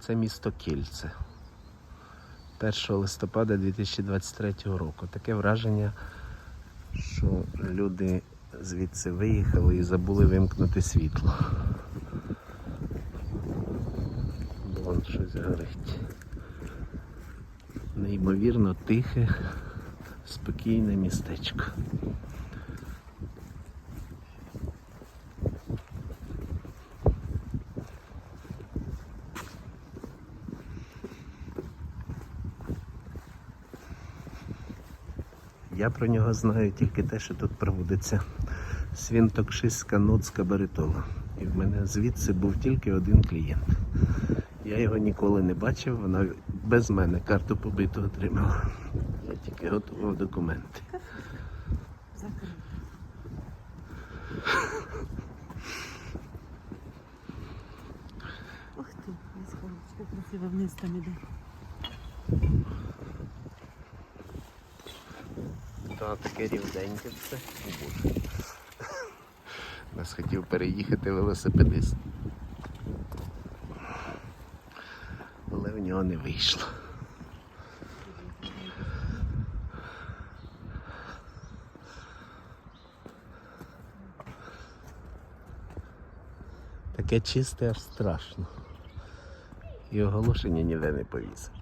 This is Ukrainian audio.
Це місто Кільце. 1 листопада 2023 року. Таке враження, що люди звідси виїхали і забули вимкнути світло. Вон щось горить. Неймовірно тихе, спокійне містечко. Я про нього знаю тільки те, що тут проводиться свінтокшистська ноцька баритола. І в мене звідси був тільки один клієнт. Я його ніколи не бачив, вона без мене карту побиту отримала. Я тільки готував документи. Ух ти, ось холодочка красиво вниз там іде. Та таке рівненьке все. Боже. Нас хотів переїхати велосипедист. Але в нього не вийшло. Таке чисте аж страшно. І оголошення ніде не повісив.